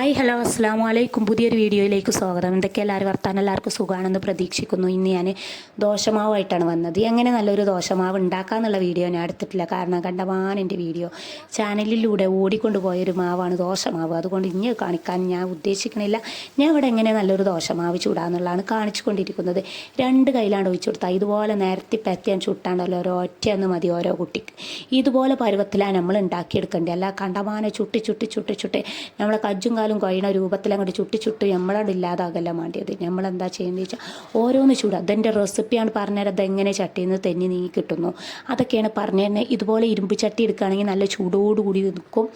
Hi hello അസ്സാം വലൈക്കും പുതിയൊരു വീഡിയോയിലേക്ക് സ്വാഗതം. എന്തൊക്കെ എല്ലാവരും വർത്താനം? എല്ലാവർക്കും സുഖമാണെന്ന് പ്രതീക്ഷിക്കുന്നു. ഇന്ന് ഞാൻ ദോശമാവായിട്ടാണ് വന്നത്. എങ്ങനെ നല്ലൊരു ദോശമാവ് ഉണ്ടാക്കാമെന്നുള്ള വീഡിയോ ഞാൻ എടുത്തിട്ടില്ല. കാരണം കണ്ടമാൻ എന്റെ വീഡിയോ ചാനലിലൂടെ ഓടിക്കൊണ്ടുപോയൊരു മാവാണ് ദോശമാവ്. അതുകൊണ്ട് ഇനി കാണിക്കാൻ ഞാൻ ഉദ്ദേശിക്കണില്ല. ഞാൻ ഇവിടെ എങ്ങനെ നല്ലൊരു ദോശമാവ് ചൂടാന്നുള്ളതാണ് കാണിച്ചു കൊണ്ടിരിക്കുന്നത് രണ്ട് കയ്യിലാണ് ഒഴിച്ചു കൊടുത്താൽ ഇതുപോലെ നേരത്തെ പെത്തിയാൻ ചുട്ടാണ്ടല്ലോ ഓരോ ഒറ്റയെന്ന് മതി ഓരോ കുട്ടിക്ക്. ഇതുപോലെ പരുവത്തിലാണ് നമ്മൾ ഉണ്ടാക്കിയെടുക്കേണ്ടത്. അല്ല കണ്ടമാനെ ചുട്ടി ചുട്ടി ചുട്ടി ചുട്ടി നമ്മളെ കജ്ജും കഴിയണ രൂപത്തിൽ അങ്ങോട്ട് ചുട്ടി ചുട്ടി നമ്മളവിടെ ഇല്ലാതാകല്ല വേണ്ടിയത് നമ്മളെന്താ ചെയ്യുന്നത് വെച്ചാൽ ഓരോന്ന് ചൂട്. അതെന്റെ റെസിപ്പിയാണ് പറഞ്ഞുതരാം അതെങ്ങനെ ചട്ടിയിൽ നിന്ന് തെന്നി നീങ്ങി കിട്ടുന്നു. അതൊക്കെയാണ് പറഞ്ഞു തന്നെ ഇതുപോലെ ഇരുമ്പ് ചട്ടി എടുക്കുകയാണെങ്കിൽ നല്ല ചൂടോടുകൂടി നിൽക്കും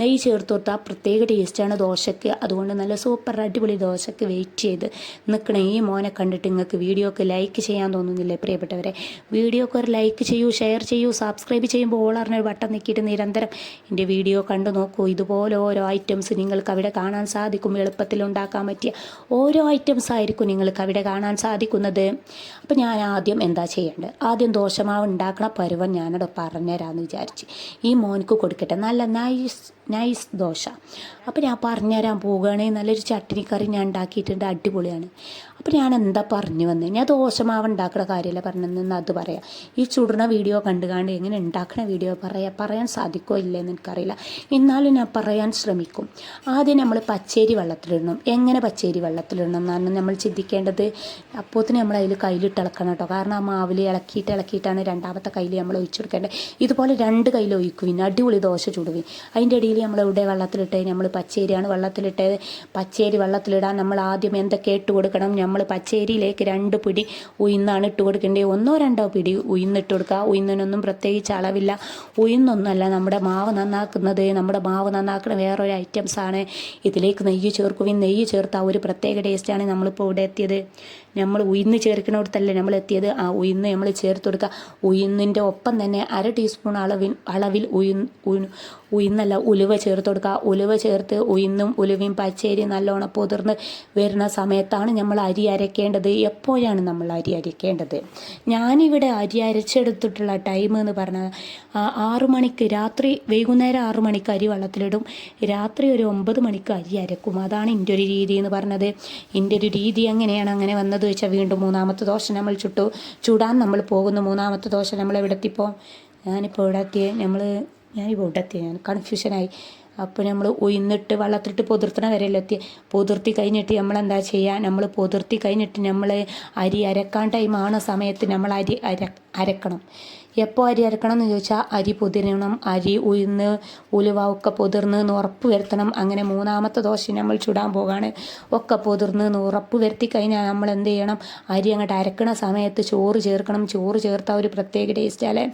നെയ്യ് ചേർത്ത് കൊടുത്താൽ പ്രത്യേക ടേസ്റ്റാണ് ദോശയ്ക്ക് അതുകൊണ്ട് നല്ല സൂപ്പർ അടിപൊളി ദോശയ്ക്ക് വെയിറ്റ് ചെയ്ത് നിൽക്കണം ഈ മോനെ കണ്ടിട്ട് നിങ്ങൾക്ക് വീഡിയോക്ക് ലൈക്ക് ചെയ്യാൻ തോന്നുന്നില്ലേ പ്രിയപ്പെട്ടവരെ? വീഡിയോക്ക് ഒരു ലൈക്ക് ചെയ്യൂ ഷെയർ ചെയ്യൂ സബ്സ്ക്രൈബ് ചെയ്യുമ്പോൾ അറിഞ്ഞൊരു ബട്ടൺ നിൽക്കിയിട്ട് നിരന്തരം എന്റെ വീഡിയോ കണ്ടു നോക്കൂ. ഇതുപോലെ ഓരോ ഐറ്റംസ് നിങ്ങൾക്ക് അവിടെ കാണാൻ സാധിക്കും എളുപ്പത്തിൽ ഉണ്ടാക്കാൻ പറ്റിയ ഓരോ ഐറ്റംസ് ആയിരിക്കും നിങ്ങൾക്ക് അവിടെ കാണാൻ സാധിക്കുന്നത്. അപ്പോൾ ഞാൻ ആദ്യം എന്താ ചെയ്യേണ്ടത്? ആദ്യം ദോശമാവ് ഉണ്ടാക്കണ പരുവം ഞാനവിടെ പറഞ്ഞുതരാമെന്ന് വിചാരിച്ച്. ഈ മോനിക്ക് കൊടുക്കട്ടെ. നല്ല നൈസ് നൈസ് ദോശ. അപ്പോൾ ഞാൻ പറഞ്ഞുതരാൻ പോവുകയാണെങ്കിൽ നല്ലൊരു ചട്ടിനിക്കറി ഞാൻ ഉണ്ടാക്കിയിട്ടുണ്ട്. അടിപൊളിയാണ്. അപ്പോൾ ഞാൻ എന്താ പറഞ്ഞു വന്നത് ഞാൻ ദോശമാവ് ഉണ്ടാക്കുന്ന കാര്യമല്ല പറഞ്ഞതെന്ന് അത് പറയാം. ഈ ചുടുന്ന വീഡിയോ കണ്ടു കണ്ട് എങ്ങനെ ഉണ്ടാക്കുന്ന വീഡിയോ പറയാം പറയാൻ സാധിക്കോ ഇല്ലെന്ന് എനിക്കറിയില്ല. എന്നാലും ഞാൻ പറയാൻ ശ്രമിക്കും. ആദ്യം നമ്മൾ പച്ചേരി വെള്ളത്തിലിടണം. എങ്ങനെ പച്ചേരി വെള്ളത്തിലിടണം എന്നാണ് നമ്മൾ ചിന്തിക്കേണ്ടത്. അപ്പോത്തിന് നമ്മൾ അതിൽ കയ്യിലിട്ട് ഇളക്കണം കേട്ടോ. കാരണം ആ മാവിൽ ഇളക്കിയിട്ട് ഇളക്കിയിട്ടാണ് രണ്ടാമത്തെ കയ്യിൽ നമ്മൾ ഒഴിച്ചു കൊടുക്കേണ്ടത്. ഇതുപോലെ രണ്ട് കയ്യിൽ ഒഴിക്കുവിൻ അടിപൊളി ദോശ ചുടുവിൻ അതിന്റെ ഇടയിൽ നമ്മൾ ഇവിടെ വെള്ളത്തിലിട്ടേ നമ്മൾ പച്ചേരിയാണ് വെള്ളത്തിലിട്ടത്. പച്ചേരി വെള്ളത്തിലിടാൻ നമ്മൾ ആദ്യം എന്തൊക്കെ ഇട്ട് കൊടുക്കണം? നമ്മൾ പച്ചരിയിലേക്ക് രണ്ട് പിടി ഉയിന്നാണ് ഇട്ട് കൊടുക്കേണ്ടത്. ഒന്നോ രണ്ടോ പിടി ഉയർന്നിട്ട് കൊടുക്കുക. ഉയിന്നിനൊന്നും പ്രത്യേകിച്ച് അളവില്ല. ഉയർന്നൊന്നുമല്ല നമ്മുടെ മാവ് നന്നാക്കുന്നത്. നമ്മുടെ മാവ് നന്നാക്കുന്ന വേറൊരു ഐറ്റംസാണ്. ഇതിലേക്ക് നെയ്യ് ചേർക്കുകയും നെയ്യ് ചേർത്ത ഒരു പ്രത്യേക ടേസ്റ്റാണ് നമ്മളിപ്പോൾ ഇവിടെ എത്തിയത്. നമ്മൾ ഉയിന്ന് ചേർക്കുന്നിടത്തല്ലേ നമ്മൾ എത്തിയത്? ആ ഉയിന്ന് നമ്മൾ ചേർത്ത് കൊടുക്കുക. ഉയിന്നിന്റെ ഒപ്പം തന്നെ അര ടീസ്പൂൺ അളവിൽ അളവിൽ ഉയിന്ന് ഉയർന്നല്ല ഉലുവ ചേർത്ത് കൊടുക്കുക. ഉലുവ ചേർത്ത് ഉയിന്നും ഉലുവയും പച്ചരി നല്ലോണം പൊതിർന്ന് വരുന്ന സമയത്താണ് നമ്മൾ അരി അരയ്ക്കേണ്ടത് എപ്പോഴാണ് നമ്മൾ അരി അരയ്ക്കേണ്ടത് ഞാനിവിടെ അരി അരച്ചെടുത്തിട്ടുള്ള ടൈം എന്ന് പറഞ്ഞാൽ ആറു മണിക്ക് രാത്രി വൈകുന്നേരം ആറു മണിക്ക് അരി വെള്ളത്തിലിടും. രാത്രി ഒരു ഒമ്പത് മണിക്ക് അരി അരക്കും. അതാണ് എന്റെ ഒരു രീതി എന്ന് പറഞ്ഞത്. എന്റെ ഒരു രീതി എങ്ങനെയാണ് അങ്ങനെ വന്നത്? വെച്ചാൽ വീണ്ടും മൂന്നാമത്തെ ദോശ നമ്മൾ ചുട്ടു. ചൂടാൻ നമ്മൾ പോകുന്നു. മൂന്നാമത്തെ ദോശ നമ്മൾ എവിടെ എത്തിപ്പോൾ ഞാനിപ്പോൾ ഇവിടെ എത്തിയേ? നമ്മൾ ഞാനിപ്പോൾ ഇവിടെ എത്തിയ ഞാൻ കൺഫ്യൂഷനായി അപ്പോൾ നമ്മൾ ഉയർന്നിട്ട് വെള്ളത്തിലിട്ട് പൊതിർത്തണ വരെയല്ലേ എത്തി പൊതിർത്തി കഴിഞ്ഞിട്ട് നമ്മൾ എന്താ ചെയ്യുക? നമ്മൾ പൊതിർത്തി കഴിഞ്ഞിട്ട് നമ്മൾ അരി അരക്കാൻ ടൈമാണ് സമയത്ത് നമ്മൾ അരി അര അരക്കണം. എപ്പോൾ അരി അരക്കണം എന്ന് ചോദിച്ചാൽ അരി പൊതിരണം അരി ഉഴുന്ന് ഉലുവ ഒക്കെ പൊതിർന്ന് എന്ന് ഉറപ്പ് വരുത്തണം. അങ്ങനെ മൂന്നാമത്തെ ദോശ നമ്മൾ ചുടാൻ പോകാണ്. ഒക്കെ പൊതിർന്ന് എന്ന് ഉറപ്പ് വരുത്തി കഴിഞ്ഞാൽ നമ്മൾ എന്ത് ചെയ്യണം? അരി അങ്ങോട്ട് അരക്കണ സമയത്ത് ചോറ് ചേർക്കണം. ചോറ് ചേർത്താൽ ഒരു പ്രത്യേക ടേസ്റ്റ്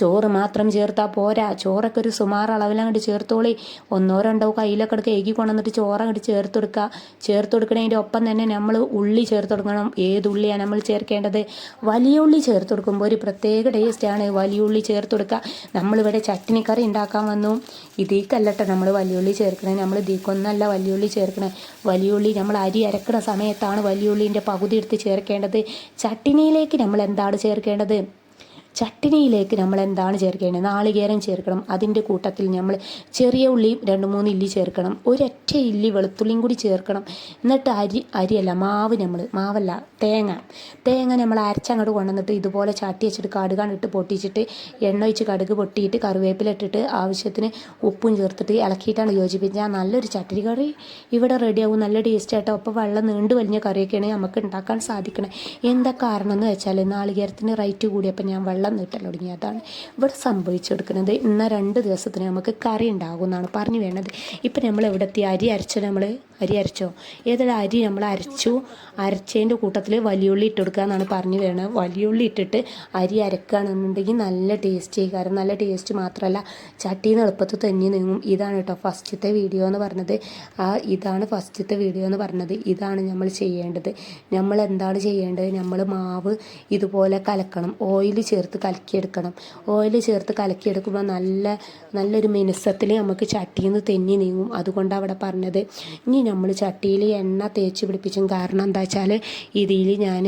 ചോറ് മാത്രം ചേർത്താൽ പോരാ. ചോറൊക്കെ ഒരു സുമാർ അളവിൽ അങ്ങോട്ട് ചേർത്തോളി. ഒന്നോ രണ്ടോ കയ്യിലൊക്കെ എടുക്കുക ഏകി കൊണ്ടുവന്നിട്ട് ചോറ് അങ്ങോട്ട് ചേർത്ത് കൊടുക്കുക ചേർത്ത് കൊടുക്കണതിന്റെ ഒപ്പം തന്നെ നമ്മൾ ഉള്ളി ചേർത്ത് കൊടുക്കണം. ഏത് ഉള്ളിയാണ് നമ്മൾ ചേർക്കേണ്ടത്? വലിയ ഉള്ളി ചേർത്ത് കൊടുക്കുമ്പോൾ ഒരു പ്രത്യേക ടേസ്റ്റാണ് വലിയ ഉള്ളി ചേർത്ത് കൊടുക്കുക. നമ്മളിവിടെ ചട്ടിനിക്കറി കറി ഉണ്ടാക്കാൻ വന്നു. ഇതേക്കല്ലട്ടോ നമ്മൾ വലിയുള്ളി ചേർക്കണേ. നമ്മൾ ഇതേക്കൊന്നല്ല വലിയുള്ളി ചേർക്കണേ. വലിയ ഉള്ളി നമ്മൾ അരി അരക്കുന്ന സമയത്താണ് വലിയ ഉള്ളിന്റെ പകുതി എടുത്ത് ചേർക്കേണ്ടത്. ചട്ടിനിയിലേക്ക് നമ്മൾ എന്താണ് ചേർക്കേണ്ടത്? ചട്ടിനിയിലേക്ക് നമ്മൾ എന്താണ് ചേർക്കേണ്ടത്? നാളികേരം ചേർക്കണം. അതിന്റെ കൂട്ടത്തിൽ നമ്മൾ ചെറിയ ഉള്ളിയും രണ്ട് മൂന്ന് ഇല്ലി ചേർക്കണം. ഒരൊറ്റ ഇല്ലി വെളുത്തുള്ളിയും കൂടി ചേർക്കണം. എന്നിട്ട് അരി അരിയല്ല മാവ് നമ്മൾ മാവല്ല തേങ്ങ. തേങ്ങ നമ്മൾ അരച്ചങ്ങോട്ട് കൊണ്ടുവന്നിട്ട് ഇതുപോലെ ചാട്ടി വെച്ചിട്ട് കടുകാണിട്ട് പൊട്ടിച്ചിട്ട് എണ്ണ ഒഴിച്ച് കടുക് പൊട്ടിയിട്ട് കറിവേപ്പില ഇട്ടിട്ട് ആവശ്യത്തിന് ഉപ്പും ചേർത്തിട്ട് ഇളക്കിയിട്ടാണ് യോജിപ്പിച്ചാൽ നല്ലൊരു ചട്ടിനി കറി. ഇവിടെ റെഡിയാവും നല്ല ടേസ്റ്റ് ആയിട്ടോ അപ്പോൾ വെള്ളം നീണ്ടു വലിഞ്ഞ കറിയൊക്കെയാണ് നമുക്ക് ഉണ്ടാക്കാൻ സാധിക്കണം. എന്താ കാരണം എന്ന് വെച്ചാൽ നാളികേരത്തിന് റേറ്റ് കൂടിയപ്പോൾ ഞാൻ വെള്ളം നീട്ടൽ തുടങ്ങി അതാണ് ഇവിടെ സംഭവിച്ചെടുക്കുന്നത് ഇന്ന രണ്ട് ദിവസത്തിന് നമുക്ക് കറി ഉണ്ടാകും എന്നാണ് പറഞ്ഞു വേണത് ഇപ്പം നമ്മൾ എവിടെ അരി അരച്ച് നമ്മൾ അരി അരച്ചോ? ഏതൊരു അരി നമ്മൾ അരച്ചു. അരച്ചതിന്റെ കൂട്ടത്തിൽ വലിയുള്ളി ഇട്ട് കൊടുക്കുക എന്നാണ് പറഞ്ഞു വലിയ വലിയുള്ളി ഇട്ടിട്ട് അരി അരക്കുകയാണെന്നുണ്ടെങ്കിൽ നല്ല ടേസ്റ്റ് കാരണം നല്ല ടേസ്റ്റ് മാത്രമല്ല ചട്ടിയിൽ നിന്ന് എളുപ്പത്തിൽ തന്നെ നീങ്ങും. ഇതാണ് കേട്ടോ ഫസ്റ്റത്തെ വീഡിയോ എന്ന് പറഞ്ഞത്. ആ ഇതാണ് ഫസ്റ്റത്തെ വീഡിയോ എന്ന് പറഞ്ഞത്. ഇതാണ് നമ്മൾ ചെയ്യേണ്ടത്. നമ്മൾ എന്താണ് ചെയ്യേണ്ടത്? നമ്മൾ മാവ് ഇതുപോലെ കലക്കണം. ഓയിൽ ചേർത്ത് കലക്കിയെടുക്കണം. ഓയിൽ ചേർത്ത് കലക്കിയെടുക്കുമ്പോൾ നല്ല നല്ലൊരു മിനുസത്തിൽ നമുക്ക് ചട്ടിയിൽ നിന്ന് തെന്നി നീങ്ങും. അതുകൊണ്ടാണ് അവിടെ പറഞ്ഞത്. ഇനി നമ്മൾ ചട്ടിയിൽ എണ്ണ തേച്ച് പിടിപ്പിച്ചും കാരണം എന്താ വെച്ചാൽ ഇതിൽ ഞാൻ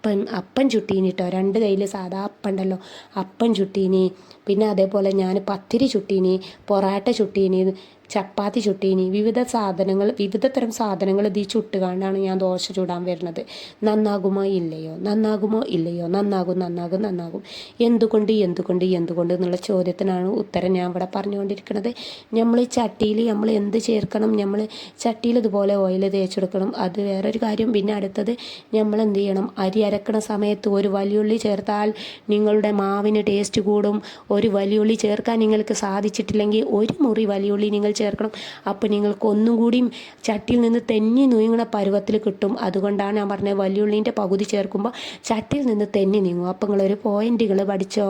അപ്പം അപ്പം ചുട്ടീനി കേട്ടോ രണ്ട് കയ്യിൽ സാധാ അപ്പം ഉണ്ടല്ലോ അപ്പം ചുട്ടീനി. പിന്നെ അതേപോലെ ഞാൻ പത്തിരി ചുട്ടീനി പൊറാട്ട ചുട്ടീനി ചപ്പാത്തി ചുട്ടീനി. വിവിധ സാധനങ്ങൾ വിവിധ തരം സാധനങ്ങൾ ഇത് ചുട്ടുകാണ്ടാണ് ഞാൻ ദോശ ചൂടാൻ വരുന്നത്. നന്നാകുമോ ഇല്ലയോ? നന്നാകുമോ ഇല്ലയോ? നന്നാകും നന്നാകും നന്നാകും. എന്തുകൊണ്ട് എന്തുകൊണ്ട് എന്തുകൊണ്ട് എന്നുള്ള ചോദ്യത്തിനാണ് ഉത്തരം ഞാൻ ഇവിടെ പറഞ്ഞുകൊണ്ടിരിക്കുന്നത്. നമ്മൾ ചട്ടിയിൽ നമ്മൾ എന്ത് ചേർക്കണം? നമ്മൾ ചട്ടിയിൽ ഇതുപോലെ ഓയിൽ തേച്ചെടുക്കണം. അത് വേറൊരു കാര്യം. പിന്നെ അടുത്തത് നമ്മൾ എന്ത് ചെയ്യണം? അരി അരക്കണ സമയത്ത് ഒരു വലിയുള്ളി ചേർത്താൽ നിങ്ങളുടെ മാവിന് ടേസ്റ്റ് കൂടും. ഒരു വലിയുള്ളി ചേർക്കാൻ നിങ്ങൾക്ക് സാധിച്ചിട്ടില്ലെങ്കിൽ ഒരു മുറി വലിയുള്ളി നിങ്ങൾ ചേർക്കണം. അപ്പോൾ നിങ്ങൾക്ക് ഒന്നും കൂടിയും ചട്ടിയിൽ നിന്ന് തെന്നി നീങ്ങുന്ന പരുവത്തിൽ കിട്ടും. അതുകൊണ്ടാണ് ഞാൻ പറഞ്ഞത് വലിയുള്ളീന്റെ പകുതി ചേർക്കുമ്പോൾ ചട്ടിയിൽ നിന്ന് തെന്നി നീങ്ങും അപ്പോൾ നിങ്ങളൊരു പോയിന്റുകൾ പഠിച്ചോ?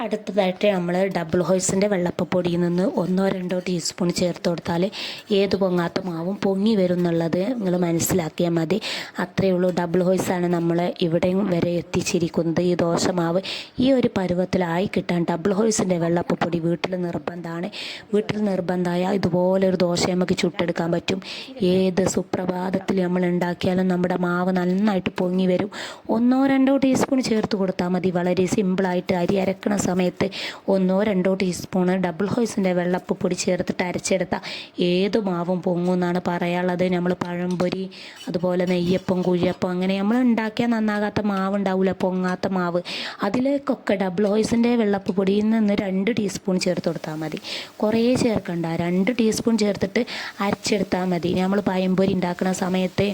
അടുത്തതായിട്ട് നമ്മൾ ഡബിൾ ഹോയ്സിന്റെ വെള്ളപ്പൊടിയിൽ നിന്ന് ഒന്നോ രണ്ടോ ടീസ്പൂൺ ചേർത്ത് കൊടുത്താൽ ഏത് പൊങ്ങാത്ത മാവും പൊങ്ങി വരും എന്നുള്ളത് നിങ്ങൾ മനസ്സിലാക്കിയാൽ മതി. അത്രയേ ഉള്ളൂ. ഡബിൾ ഹോയ്സാണ് നമ്മൾ ഇവിടെയും വരെ എത്തിച്ചിരിക്കുന്നത്. ഈ ദോശമാവ് ഈ ഒരു പരുവത്തിലായി കിട്ടാൻ ഡബിൾ ഹോയ്സിന്റെ വെള്ളപ്പൊടി വീട്ടിൽ നിർബന്ധമാണ്. വീട്ടിൽ നിർബന്ധമായ ഇതുപോലെ ഒരു ദോശ നമുക്ക് ചുട്ടെടുക്കാൻ പറ്റും. ഏത് സുപ്രഭാതത്തിൽ നമ്മൾ ഉണ്ടാക്കിയാലും നമ്മുടെ മാവ് നന്നായിട്ട് പൊങ്ങി വരും. ഒന്നോ രണ്ടോ ടീസ്പൂൺ ചേർത്ത് കൊടുത്താൽ മതി. വളരെ സിമ്പിളായിട്ട് അരി അരക്കണ സമയത്ത് ഒന്നോ രണ്ടോ ടീസ്പൂണ് ഡബിൾ ഹോയ്സിന്റെ വെള്ളപ്പ് പൊടി ചേർത്തിട്ട് അരച്ചെടുത്ത ഏത് മാവും പൊങ്ങും എന്നാണ് പറയാനുള്ളത്. നമ്മൾ പഴംപൊരി അതുപോലെ നെയ്യപ്പം കുഴിയപ്പം അങ്ങനെ നമ്മൾ ഉണ്ടാക്കിയാൽ നന്നാകാത്ത മാവ് ഉണ്ടാവില്ല പൊങ്ങാത്ത മാവ്. അതിലേക്കൊക്കെ ഡബിൾ ഹോയ്സിന്റെ വെള്ളപ്പ് പൊടിയിൽ നിന്ന് രണ്ട് ടീസ്പൂൺ ചേർത്ത് കൊടുത്താൽ മതി. കുറേ ചേർക്കണ്ട. രണ്ട് ടീസ്പൂൺ ചേർത്തിട്ട് അരച്ചെടുത്താൽ മതി. നമ്മൾ പഴംപൊരി ഉണ്ടാക്കുന്ന സമയത്ത്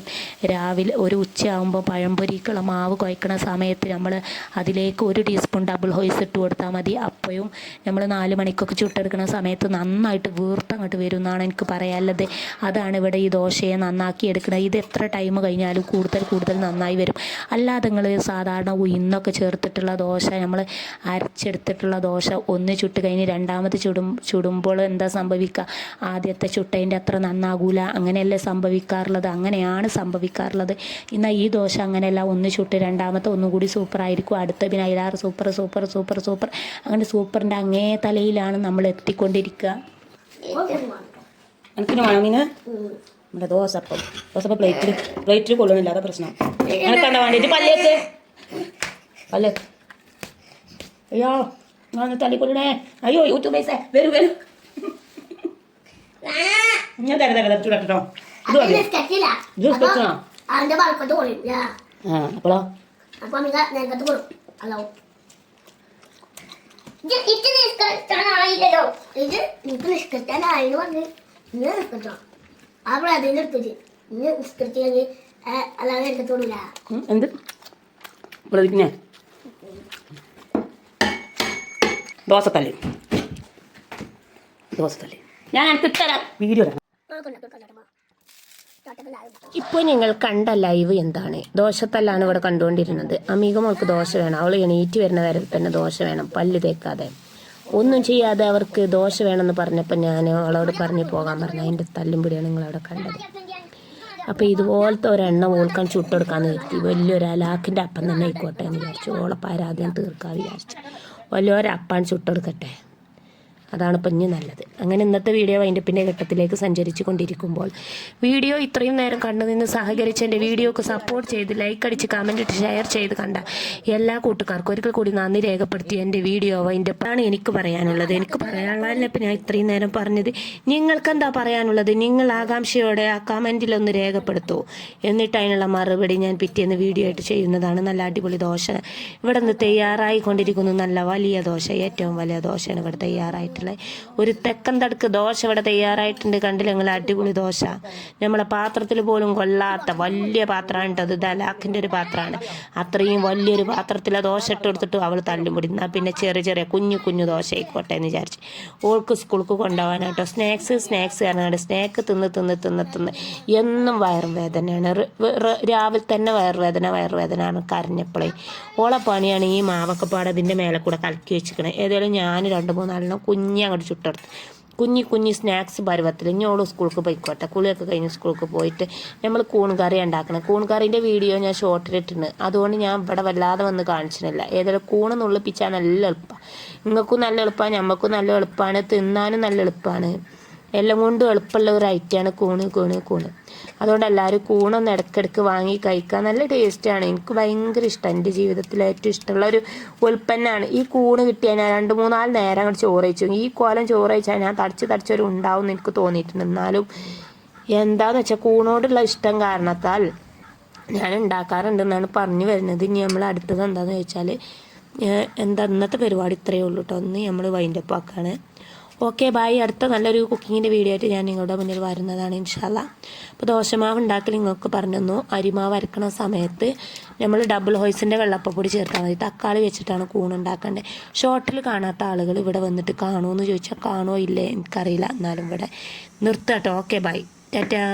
രാവിലെ ഒരു ഉച്ചയാകുമ്പോൾ പഴംപൊരിക്കുള്ള മാവ് കുഴക്കണ സമയത്ത് നമ്മൾ അതിലേക്ക് ഒരു ടീസ്പൂൺ ഡബിൾ ഹോയ്സ് ഇട്ട് കൊടുത്താൽ മതി. അപ്പോഴും നമ്മൾ നാല് മണിക്കൊക്കെ ചുട്ടെടുക്കുന്ന സമയത്ത് നന്നായിട്ട് വീർത്തങ്ങോട്ട് വരും എന്നാണ് എനിക്ക് പറയാനുള്ളത്. അതാണ് ഇവിടെ ഈ ദോശയെ നന്നാക്കി എടുക്കുന്നത് ഇത് എത്ര ടൈം കഴിഞ്ഞാലും കൂടുതൽ കൂടുതൽ നന്നായി വരും. അല്ലാതെ നിങ്ങൾ സാധാരണ ഉയർന്നൊക്കെ ചേർത്തിട്ടുള്ള ദോശ നമ്മൾ അരച്ചെടുത്തിട്ടുള്ള ദോശ ഒന്ന് ചുട്ട് കഴിഞ്ഞ് രണ്ടാമത് ചുടും ചുടുമ്പോൾ എന്താ സംഭവിക്കുക ആദ്യത്തെ ചുട്ടതിന്റെ അത്ര നന്നാകൂല. അങ്ങനെയല്ലേ സംഭവിക്കാറുള്ളത്? അങ്ങനെയാണ് സംഭവിക്കാറുള്ളത്. എന്നാൽ ഈ ദോശ അങ്ങനെയല്ല. ഒന്ന് ചുട്ട് രണ്ടാമത്തെ ഒന്നുകൂടി സൂപ്പർ ആയിരിക്കും. അടുത്ത പിന്നെ അതിലാറ് സൂപ്പർ സൂപ്പർ സൂപ്പർ സൂപ്പർ അങ്ങനെ സൂപ്പറിന്റെ അങ്ങേ തലയിലാണ് നമ്മൾ എത്തിക്കൊണ്ടിരിക്കുക എനിക്കിന് വേണം മീന്? നമ്മുടെ ദോശപ്പം. ദോശപ്പം പ്ലേറ്റിൽ പ്ലേറ്റിൽ കൊള്ളുന്നില്ലാതെ അതാ പ്രശ്നം. എനിക്കെന്താ വേണ്ടിയിട്ട് പല്ലേക്ക് പല്ലേക്ക് അയ്യോ ഞാൻ തള്ളിക്കൊള്ളണേ അയ്യോ യൂട്യൂബ് പൈസ. വരൂ വരൂ. ഞാൻ തരാം തരാം ചൂടാട്ടോ ഇത് ജ്യൂസ് ആ അപ്പോളോ? അപ്പൊ നമുക്ക് നെഗത്ത് കൊടുക്കും. ഹലോ ഇത് നിഷ്കരിച്ചാണായില്ലല്ലോ ഇത് എനിക്ക് നിഷ്കരിച്ചാനായെന്ന് പറഞ്ഞ് ഇന്ന് നിഷ്കരിച്ചോ ആ പ്രായത്തിന് എടുത്തിട്ട് ഇന്ന് നിഷ്കരിച്ചെങ്കിൽ അല്ലാതെ ഉം, എന്ത്? പ്രതിജ്ഞ. ദോശത്തല്ലേ. ദോശത്തല്ലേ. ഞാൻ എനിക്ക് തരാം വീഡിയോ തരാം ഇപ്പോൾ നിങ്ങൾ കണ്ട ലൈവ് എന്താണ്? ദോശത്തല്ലാണ് ഇവിടെ കണ്ടുകൊണ്ടിരുന്നത്. അമീക മോൾക്ക് ദോശ വേണം. അവൾ എണീറ്റ് വരുന്ന വരെ തന്നെ ദോശ വേണം. പല്ല് തേക്കാതെ. ഒന്നും ചെയ്യാതെ അവർക്ക് ദോശ വേണമെന്ന് പറഞ്ഞപ്പോൾ ഞാൻ അവളോട് പറഞ്ഞു പോകാൻ പറഞ്ഞു. അതിന്റെ തല്ലും പിടിയാണ് നിങ്ങൾ അവിടെ കണ്ടത്. അപ്പോൾ ഇതുപോലത്തെ ഒരെണ്ണം ഓൾക്കാൻ ചുട്ടെടുക്കാമെന്ന് കരുതി വലിയൊരു അലാക്കിന്റെ അപ്പം തന്നെ ആയിക്കോട്ടെ എന്ന് വിചാരിച്ചു. ഓളെ പരാതിയും തീർക്കാൻ വിചാരിച്ചു. വലിയൊരപ്പാൻ ചുട്ടെടുക്കട്ടെ. അതാണ് ഇനി നല്ലത്. അങ്ങനെ ഇന്നത്തെ വീഡിയോ പിന്നെ ഘട്ടത്തിലേക്ക് സഞ്ചരിച്ചു കൊണ്ടിരിക്കുമ്പോൾ വീഡിയോ ഇത്രയും നേരം കണ്ടു നിന്ന് സഹകരിച്ച് എന്റെ വീഡിയോക്ക് സപ്പോർട്ട് ചെയ്ത് ലൈക്ക് അടിച്ച് കമന്റ് ഇട്ട് ഷെയർ ചെയ്ത് കണ്ട എല്ലാ കൂട്ടുകാർക്കും ഒരിക്കൽ കൂടി നന്ദി രേഖപ്പെടുത്തി എന്റെ വീഡിയോ ആണ് എനിക്ക് പറയാനുള്ളത്. എനിക്ക് പറയാനുള്ള ഞാൻ ഇത്രയും നേരം പറഞ്ഞത്. നിങ്ങൾക്ക് എന്താ പറയാനുള്ളത്? നിങ്ങൾ ആകാംക്ഷയോടെ ആ കമന്റിലൊന്ന് രേഖപ്പെടുത്തൂ. എന്നിട്ട് അതിനുള്ള മറുപടി ഞാൻ പിറ്റേന്ന് വീഡിയോ ആയിട്ട് ചെയ്യുന്നതാണ്. നല്ല അടിപൊളി ദോശ. ഇവിടെ നിന്ന് തയ്യാറായിക്കൊണ്ടിരിക്കുന്നു. നല്ല വലിയ ദോശ. ഏറ്റവും വലിയ ദോശയാണ് ഇവിടെ തയ്യാറായിട്ടുള്ളത് ഒരു തെക്കൻ തടുക്ക് ദോശ ഇവിടെ തയ്യാറായിട്ടുണ്ട്. കണ്ടില്ല നിങ്ങൾ? അടിപൊളി ദോശ. നമ്മളെ പാത്രത്തിൽ പോലും കൊള്ളാത്ത വലിയ പാത്രമാണ് അത്. ദലാഖിന്റെ ഒരു പാത്രമാണ്. അത്രയും വലിയൊരു പാത്രത്തിലെ ദോശ ഇട്ട് കൊടുത്തിട്ട് അവൾ തല്ലും പിടി എന്നാൽ പിന്നെ ചെറിയ ചെറിയ കുഞ്ഞു കുഞ്ഞു ദോശ ആയിക്കോട്ടെ എന്ന് വിചാരിച്ച്. ഓൾക്ക് സ്കൂൾക്ക് കൊണ്ടുപോകാനായിട്ടോ സ്നാക്സ് സ്നാക്സ് കാരണം സ്നാക്ക് തിന്ന് തിന്ന് തിന്ന് തിന്ന്. എന്നും വയറുവേദനയാണ്. രാവിലെ തന്നെ വയറുവേദന വയറുവേദനയാണ് കരഞ്ഞപ്പോഴേ ഓളെ പണിയാണ് ഈ മാവൊക്കെ പാടെ മേലെ കൂടെ കലക്കി വെച്ചിക്കണേ ഏതായാലും ഞാൻ രണ്ട് മൂന്നാലെണ്ണം കുഞ്ഞി അങ്ങോട്ട് ചുട്ടെടുത്ത്. കുഞ്ഞി കുഞ്ഞി സ്നാക്സ് പരുവത്തിൽ ഇഞ്ഞോൾ സ്കൂൾക്ക് പോയിക്കോട്ടെ. കുളിയൊക്കെ കഴിഞ്ഞ് സ്കൂൾക്ക് പോയിട്ട് നമ്മൾ കൂൺ കറി ഉണ്ടാക്കണം. കൂൺ കറീന്റെ വീഡിയോ ഞാൻ ഷോർട്ടിലിട്ടുണ്ട് അതുകൊണ്ട് ഞാൻ ഇവിടെ വല്ലാതെ വന്ന് കാണിച്ചിട്ടില്ല. ഏതായാലും കൂണ് നുള്ളിപ്പിച്ചാൽ നല്ല എളുപ്പമാണ് നിങ്ങൾക്കും നല്ല എളുപ്പമാണ് ഞമ്മക്കും നല്ല എളുപ്പമാണ് തിന്നാനും നല്ല എളുപ്പമാണ് എല്ലാം കൊണ്ടും എളുപ്പമുള്ള ഒരു ഐറ്റമാണ് കൂണ് കൂണ് കൂണ്. അതുകൊണ്ട് എല്ലാവരും കൂണൊന്ന് ഇടയ്ക്കിടയ്ക്ക് വാങ്ങി കഴിക്കാൻ നല്ല ടേസ്റ്റാണ് എനിക്ക് ഭയങ്കര ഇഷ്ടം. എന്റെ ജീവിതത്തിൽ ഏറ്റവും ഇഷ്ടമുള്ള ഒരു ഉൽപ്പന്നമാണ്. ഈ കൂണ് കിട്ടിയാൽ ഞാൻ രണ്ട് മൂന്നാൽ നേരം അങ്ങോട്ട് ചോറ് കഴിച്ചു. ഈ കോലം ചോറ് കഴിച്ചാൽ ഞാൻ തടിച്ച് തടിച്ചൊരു ഉണ്ടാവും എന്ന് എനിക്ക് തോന്നിയിട്ടുണ്ട്. എന്നാലും എന്താന്ന് വെച്ചാൽ കൂണോടുള്ള ഇഷ്ടം കാരണത്താൽ ഞാൻ ഉണ്ടാക്കാറുണ്ട് എന്നാണ് പറഞ്ഞു വരുന്നത്. ഇനി നമ്മൾ അടുത്തത് എന്താണെന്ന് ചോദിച്ചാൽ എന്താ ഇന്നത്തെ പരിപാടി ഇത്രയേ ഉള്ളൂ കേട്ടോ ഒന്ന് നമ്മൾ വൈൻഡപ്പ് ആക്കാണ്. ഓക്കെ ബായ് അടുത്ത നല്ലൊരു കുക്കിങ്ങിന്റെ വീഡിയോ ആയിട്ട് ഞാൻ നിങ്ങളുടെ മുന്നിൽ വരുന്നതാണ് ഇൻഷാല്ല. അപ്പോൾ ദോശമാവ് ഉണ്ടാക്കി നിങ്ങൾക്ക് പറഞ്ഞു തന്നു. അരിമാവ് അരക്കണ സമയത്ത് നമ്മൾ ഡബിൾ ഹോയ്സിന്റെ വെള്ളപ്പൊടി ചേർത്താൽ മതി. തക്കാളി വെച്ചിട്ടാണ് കൂൺ കൂണുണ്ടാക്കേണ്ടത് ഷോർട്ടിൽ കാണാത്ത ആളുകൾ ഇവിടെ വന്നിട്ട് കാണുമോ എന്ന് ചോദിച്ചാൽ കാണുമോ ഇല്ലേ? എനിക്കറിയില്ല. എന്നാലും ഇവിടെ നിർത്തട്ടോ. Okay bye Tata